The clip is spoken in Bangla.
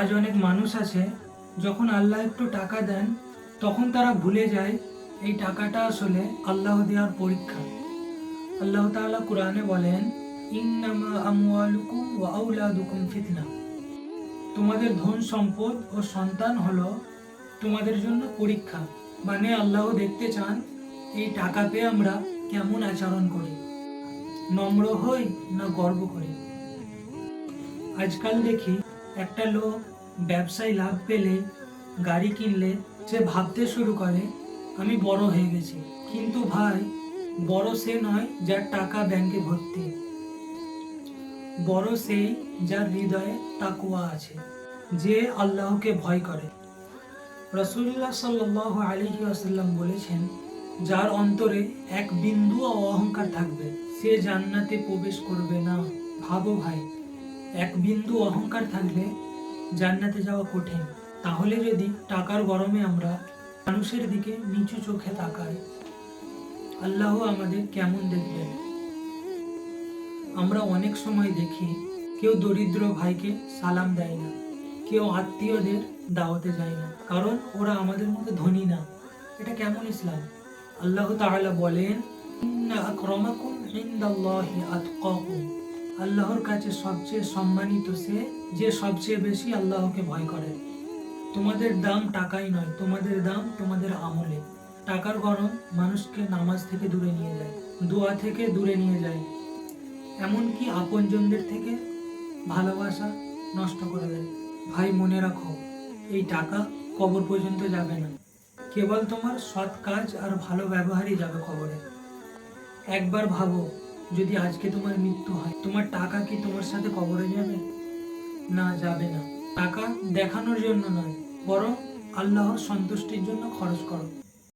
আজ অনেক মানুষ আছে, যখন আল্লাহ একটু টাকা দেন, তখন তারা ভুলে যায় এই টাকাটা আসলে আল্লাহ দেওয়ার পরীক্ষা। আল্লাহ তাআলা কোরআনে বলেন, ইন্নামা আমওয়ালুকুম ওয়া আউলাদুকুম ফিতনা। তোমাদের ধন সম্পদ ও সন্তান হলো তোমাদের জন্য পরীক্ষা মানে আল্লাহ দেখতে চান এই টাকা পেয়ে আমরা কেমন আচরণ করি, নম্র হই না গর্ব করি। আজকাল দেখি একটা লোক ব্যবসায় লাভ পেলে গাড়ি কিনলে সে ভাবতে শুরু করে, আমি বড় হয়ে গেছি। কিন্তু ভাই, বড় সে নয় যার টাকা ব্যাংকে ভর্তি। বড় সেই যার হৃদয়ে তাকুয়া আছে, যে আল্লাহকে ভয় করে। রসুল্লাহ সাল্লাহ আলহি আসাল্লাম বলেছেন, যার অন্তরে এক বিন্দু অহংকার থাকবে, সে জান্নাতে প্রবেশ করবে না। ভাবো ভাই এক বিন্দু অহংকার থাকলে জান্নাতে যাওয়া কঠিন। তাহলে যদি টাকার গরমে আমরা মানুষের দিকে নিচু চোখে তাকাই, আল্লাহ আমাদের কেমন দেখবেন? আমরা অনেক সময় দেখি, কেউ দরিদ্র ভাইকে সালাম দেয় না, কেউ আত্মীয়দের দাওয়াতে যায় না, কারণ ওরা আমাদের মতো ধনী না। এটা কেমন ইসলাম? আল্লাহ তাআলা বলেন আকরামাকুম ইনদাল্লাহি আতকাকুম। আল্লাহর কাছে সবচেয়ে সম্মানিত সে যে সবচেয়ে বেশি আল্লাহকে ভয় করে। তোমাদের দাম টাকাই নয়, তোমাদের দাম তোমাদের আমলে। টাকার গরম মানুষকে নামাজ থেকে দূরে নিয়ে যায়, দোয়া থেকে দূরে নিয়ে যায়। এমনকি আপনজনদের থেকে ভালোবাসা নষ্ট করে দেয়। ভাই, মনে রাখো, এই টাকা কবর পর্যন্ত যাবে না। কেবল তোমার সৎ কাজ আর ভালো ব্যবহারই যাবে কবরে। একবার ভাবো যদি আজকে তোমার মৃত্যু হয়, তোমার টাকা কি তোমার সাথে কবরে যাবে? না যাবে না। টাকা দেখানোর জন্য নয়, বরং আল্লাহর সন্তুষ্টির জন্য খরচ করো।